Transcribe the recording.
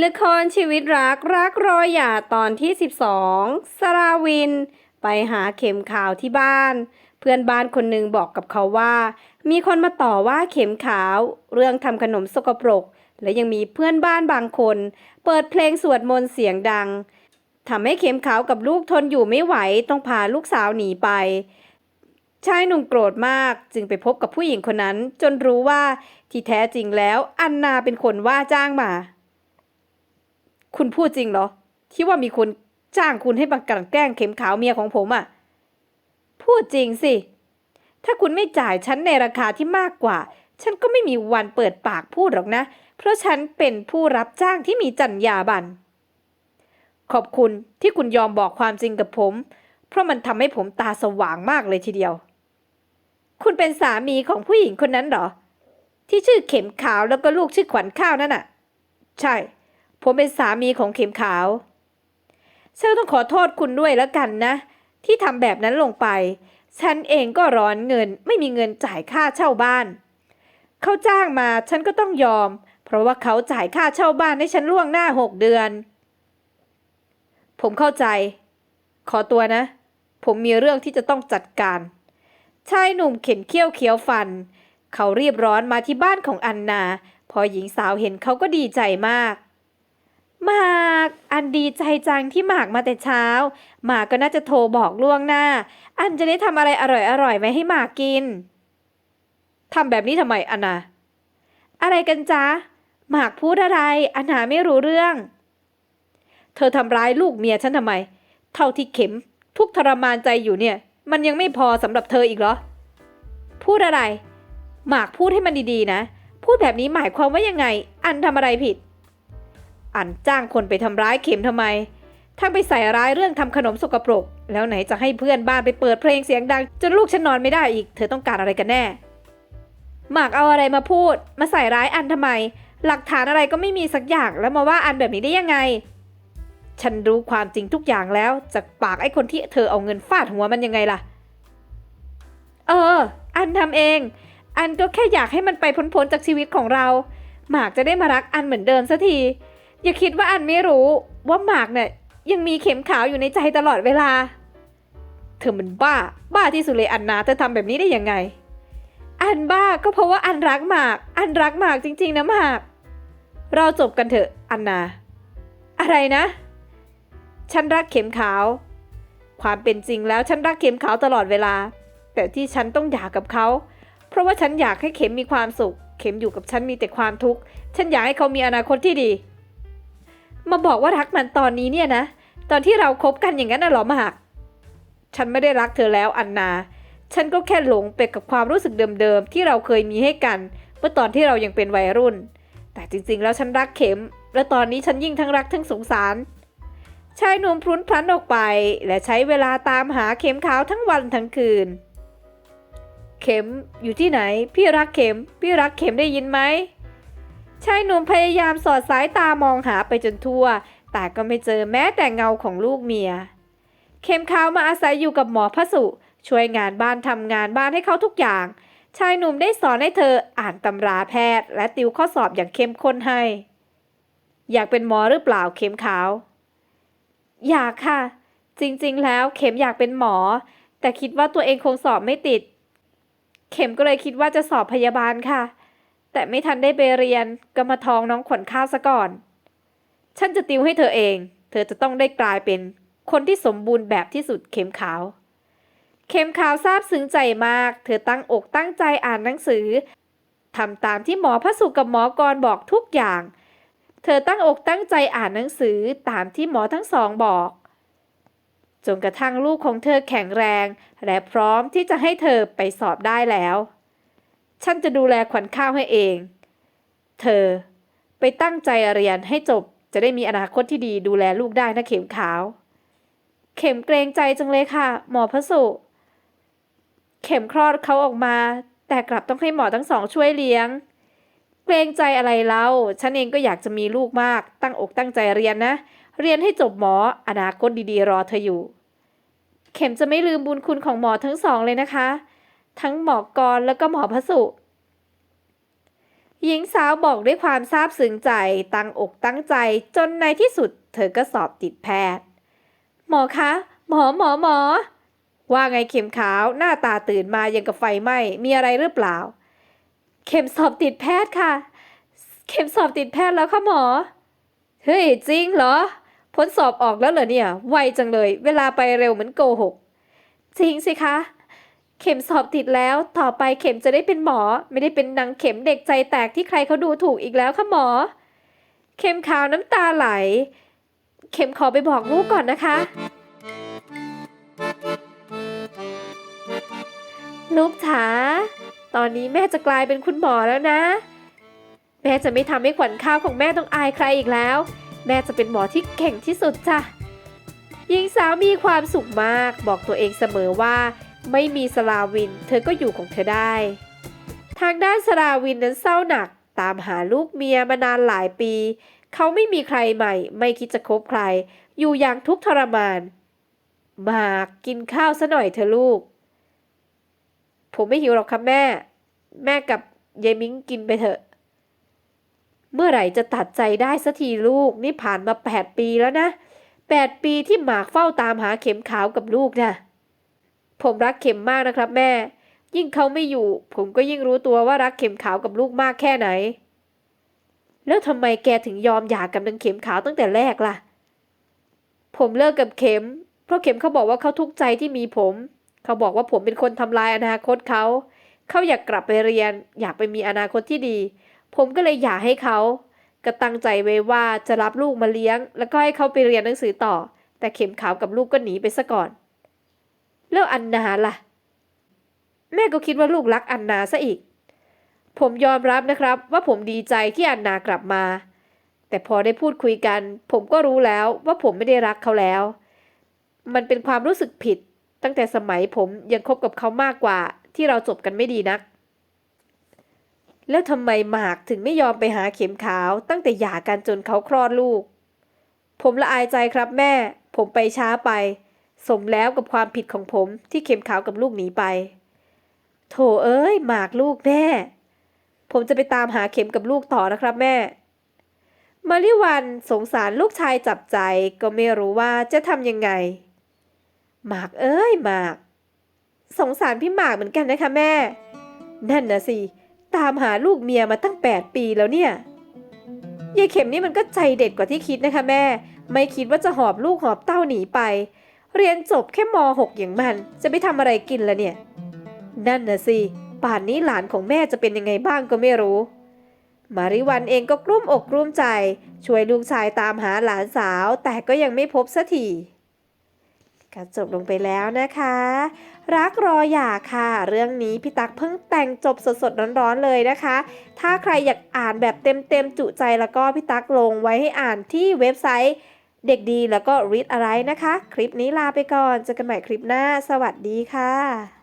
ละครชีวิตรักรักรอยหย่าตอนที่ 12 สราวิน ไปหาเข็มขาวที่บ้าน เพื่อนบ้านคนหนึ่งบอกกับเขาว่า มีคนมาต่อว่าเข็มขาว เรื่องทำขนมสกปรก และยังมีเพื่อนบ้านบางคน เปิดเพลงสวดมนต์เสียงดังทำให้เข็มขาวกับลูกทนอยู่ไม่ไหวต้องพาลูกสาวหนีไปชายหนุ่มโกรธมากจึงไปพบกับผู้หญิงคนนั้น จนรู้ว่าที่แท้จริงแล้ว อันนาเป็นคนว่าจ้างมา คุณพูดจริงเหรอ ที่ว่ามีคนจ้างคุณให้บังกลั่นแกล้งเข็มขาวเมียของผมอะ่ะ พูดจริงสิ ถ้าคุณไม่จ่ายฉันในราคาที่มากกว่า ฉันก็ไม่มีวันเปิดปากพูดหรอกนะ เพราะฉันเป็นผู้รับจ้างที่มีจรรยาบรรณ ขอบคุณที่คุณยอมบอกความจริงกับผม เพราะมันทำให้ผมตาสว่างมากเลยทีเดียว คุณเป็นสามีของผู้หญิงคนนั้นเหรอ ที่ชื่อเข็มขาวแล้วก็ลูกชื่อขวัญข้าวนั่นน่ะ ใช่ ผมเป็นสามีของเข็มขาวฉันต้องขอโทษคุณด้วยแล้วกันนะ ที่ทำแบบนั้นลงไป ฉันเองก็ร้อนเงินไม่มีเงินจ่ายค่าเช่าบ้าน เขาจ้างมาฉันก็ต้องยอม เพราะว่าเขาจ่ายค่าเช่าบ้านให้ฉันล่วงหน้าหกเดือน ผมเข้าใจ ขอตัวนะ ผมมีเรื่องที่จะต้องจัดการ ชายหนุ่มเข็นเขี้ยวเคี้ยวฟัน เขารีบร้อนมาที่บ้านของอันนา พอหญิงสาวเห็นเขาก็ดีใจมาก หมากอันดีใจจังที่หมากมาแต่เช้า หมากก็น่าจะโทรบอกล่วงหน้า อันจะได้ทำอะไรอร่อยๆไว้ให้หมากกินทำแบบนี้ทำไมอันนาอะไรกันจ๊ะ หมากพูดอะไร อันนาไม่รู้เรื่อง เธอทำร้ายลูกเมียฉันทำไม เท่าที่เข็ม ทุกทรมานใจอยู่เนี่ย มันยังไม่พอสำหรับเธออีกเหรอ พูดอะไร หมากพูดให้มันดีๆนะ พูดแบบนี้หมายความว่ายังไง อันทำอะไรผิด อันจ้างคนไปทำร้ายเข็มทำไม ทั้งไปใส่ร้ายเรื่องทำขนมสกปรก แล้วไหนจะให้เพื่อนบ้านไปเปิดเพลงเสียงดัง จนลูกฉันนอนไม่ได้อีก เธอต้องการอะไรกันแน่ หมากเอาอะไรมาพูด มาใส่ร้ายอันทำไม หลักฐานอะไรก็ไม่มีสักอย่างแล้วมาว่าอันแบบนี้ได้ยังไง ฉันรู้ความจริงทุกอย่างแล้ว จากปากไอ้คนที่เธอเอาเงินฟาดหัวมันยังไงล่ะ เออ อันทำเอง อันก็แค่อยากให้มันไปพ้นๆจากชีวิตของเรา หมากจะได้มารักอันเหมือนเดิมสักที อย่าคิดว่าอันไม่รู้ว่าหมากเนี่ยยังมีเข็มขาวอยู่ในใจตลอดเวลา เธอมันบ้า บ้าที่สุดเลยอันนาเธอทำแบบนี้ได้ยังไง อันบ้าก็เพราะว่าอันรักหมาก อันรักหมากจริง ๆนะหมาก เราจบกันเถอะอันนา อะไรนะ ฉันรักเข็มขาว ความเป็นจริงแล้วฉันรักเข็มขาวตลอดเวลา แต่ที่ฉันต้องหย่ากับเขา เพราะว่าฉันอยากให้เข็มมีความสุข เข็มอยู่กับฉันมีแต่ความทุกข์ ฉันอยากให้เขามีอนาคตที่ดี มาบอกว่ารักมันตอนนี้เนี่ยนะ ตอนที่เราคบกันอย่างนั้นน่ะหรอมาก ฉันไม่ได้รักเธอแล้วอันนา ฉันก็แค่หลงไปกับความรู้สึกเดิมๆที่เราเคยมีให้กัน เมื่อตอนที่เรายังเป็นวัยรุ่น แต่จริงๆ แล้วฉันรักเข็ม และตอนนี้ฉันยิ่งทั้งรักทั้งสงสารชายหนุ่มพลุนพลันออกไป และใช้เวลาตามหาเข็มขาวทั้งวันทั้งคืน เข็มอยู่ที่ไหน พี่รักเข็ม พี่รักเข็มได้ยินไหม ชายหนุ่มพยายามสอดสายตามองหาไปจนทั่ว แต่ก็ไม่เจอแม้แต่เงาของลูกเมีย เข็มขาวมาอาศัยอยู่กับหมอพระสุ ช่วยงานบ้านทำงานบ้านให้เขาทุกอย่าง ชายหนุ่มได้สอนให้เธออ่านตำราแพทย์ และติวข้อสอบอย่างเข้มข้นให้ อยากเป็นหมอหรือเปล่าเข็มขาว อยากค่ะ จริงๆ แล้วเข็มอยากเป็นหมอ แต่คิดว่าตัวเองคงสอบไม่ติด เข็มก็เลยคิดว่าจะสอบพยาบาลค่ะ แต่ไม่ทันได้ไปเรียนก็มาท้องน้องขวัญข้าวซะก่อน ฉันจะติวให้เธอเอง เธอจะต้องได้กลายเป็นคนที่สมบูรณ์แบบที่สุดเข็มขาว เข็มขาวซาบซึ้งใจมาก เธอตั้งอกตั้งใจอ่านหนังสือทำตามที่หมอพระสุกับหมอกรบอกทุกอย่าง เธอตั้งอกตั้งใจอ่านหนังสือตามที่หมอทั้งสองบอกจนกระทั่งลูกของเธอแข็งแรง และพร้อมที่จะให้เธอไปสอบได้แล้ว ฉันจะดูแลขวัญข้าวให้เอง เธอ ไปตั้งใจเรียนให้จบจะได้มีอนาคตที่ดีดูแลลูกได้นะเข็มขาว เข็มเกรงใจจังเลยค่ะ หมอพระสุ เข็มคลอดเขาออกมา แต่กลับต้องให้หมอทั้งสองช่วยเลี้ยง เกรงใจอะไรเล่าฉันเองก็อยากจะมีลูกมาก ตั้งอกตั้งใจเรียนนะ เรียนให้จบหมออนาคตดีๆ รอเธออยู่ เข็มจะไม่ลืมบุญคุณของหมอทั้งสองเลยนะคะ ทั้งหมอกรแล้วก็หมอพระสุ หญิงสาวบอกด้วยความซาบซึ้งใจตั้งอกตั้งใจจนในที่สุด เธอก็สอบติดแพทย์ หมอคะ หมอหมอหมอ ว่าไงเข็มขาวหน้าตาตื่นมายังกับไฟไหม้มีอะไรหรือเปล่า เข็มสอบติดแพทย์ค่ะ เข็มสอบติดแพทย์แล้วค่ะหมอ เฮ้ยจริงเหรอผลสอบออกแล้วเหรอเนี่ย ไวจังเลย เวลาไปเร็วเหมือนโกหก จริงสิคะ เข็มสอบติดแล้ว ต่อไปเข็มจะได้เป็นหมอ ไม่ได้เป็นนางเข็มเด็กใจแตกที่ใครเขาดูถูกอีกแล้วค่ะหมอ เข็มขาวน้ำตาไหล เข็มขอไปบอกลูกก่อนนะคะลูกจ๋าตอนนี้แม่จะกลายเป็นคุณหมอแล้วนะ แม่จะไม่ทำให้ขวัญข้าวของแม่ต้องอายใครอีกแล้ว แม่จะเป็นหมอที่เก่งที่สุดจ้ะหญิงสาวมีความสุขมาก บอกตัวเองเสมอว่า ไม่มีสลาวิน เธอก็อยู่ของเธอได้ ทางด้านสลาวินนั้นเศร้าหนักตามหาลูกเมียมานานหลายปี เขาไม่มีใครใหม่ ไม่คิดจะคบใคร อยู่อย่างทุกข์ทรมาน มากกินข้าวซะหน่อยเถอลูก ผมไม่หิวหรอกครับแม่ แม่กับยายมิ้งกินไปเถอะ เมื่อไหร่จะตัดใจได้สักทีลูก นี่ผ่านมาแปดปีแล้วนะแปดปีที่หมากเฝ้าตามหาเข็มขาวกับลูกนะ ผมรักเข็มมากนะครับแม่ ยิ่งเขาไม่อยู่ ผมก็ยิ่งรู้ตัวว่ารักเข็มขาวกับลูกมากแค่ไหน แล้วทำไมแกถึงยอมหย่ากับนางเข็มขาวตั้งแต่แรกล่ะ ผมเลิกกับเข็ม เพราะเข็มเขาบอกว่าเขาทุกข์ใจที่มีผม เขาบอกว่าผมเป็นคนทำลายอนาคตเขา เขาอยากกลับไปเรียน อยากไปมีอนาคตที่ดี ผมก็เลยหย่าให้เขาก็ตั้งใจไว้ว่าจะรับลูกมาเลี้ยง แล้วก็ให้เขาไปเรียนหนังสือต่อ แต่เข็มขาวกับลูกก็หนีไปซะก่อน แล้วอันนาล่ะ แม่ก็คิดว่าลูกรักอันนาซะอีก ผมยอมรับนะครับว่าผมดีใจที่อันนากลับมา แต่พอได้พูดคุยกัน ผมก็รู้แล้วว่าผมไม่ได้รักเขาแล้ว มันเป็นความรู้สึกผิด ตั้งแต่สมัยผมยังคบกับเขามากกว่า ที่เราจบกันไม่ดีนัก แล้วทำไมหมากถึงไม่ยอมไปหาเข็มขาว ตั้งแต่หย่ากันจนเขาคลอดลูก ผมละอายใจครับแม่ ผมไปช้าไป สมแล้วกับความผิดของผมที่เข็มขาวกับลูกหนีไป โถเอ้ยหมากลูกแม่ ผมจะไปตามหาเข็มกับลูกต่อนะครับแม่ มาริวันสงสารลูกชายจับใจก็ไม่รู้ว่าจะทำยังไง หมากเอ้ยหมาก สงสารพี่หมากเหมือนกันนะคะแม่ นั่นนะสิ ตามหาลูกเมียมาตั้ง 8 ปีแล้วเนี่ยยายเข็มนี่มันก็ใจเด็ดกว่าที่คิดนะคะแม่ ไม่คิดว่าจะหอบลูกหอบเต้าหนีไป เรียนจบแค่ม .6 อย่างมัน จะไปทำอะไรกินละเนี่ย นั่นนะสิ ป่านนี้หลานของแม่จะเป็นยังไงบ้างก็ไม่รู้ มาริวันเองก็กลุ้มอกกลุ้มใจ ช่วยลูกชายตามหาหลานสาว แต่ก็ยังไม่พบสักทีก็จบลงไปแล้วนะคะ รักรออย่าค่ะ เรื่องนี้พี่ตักเพิ่งแต่งจบสดๆร้อนๆเลยนะคะ ถ้าใครอยากอ่านแบบเต็มๆจุใจแล้วก็พี่ตักลงไว้ให้อ่านที่เว็บไซต์ เด็กดีแล้วก็ read อะไรนะคะ คลิปนี้ลาไปก่อนเจอกันใหม่คลิปหน้า สวัสดีค่ะ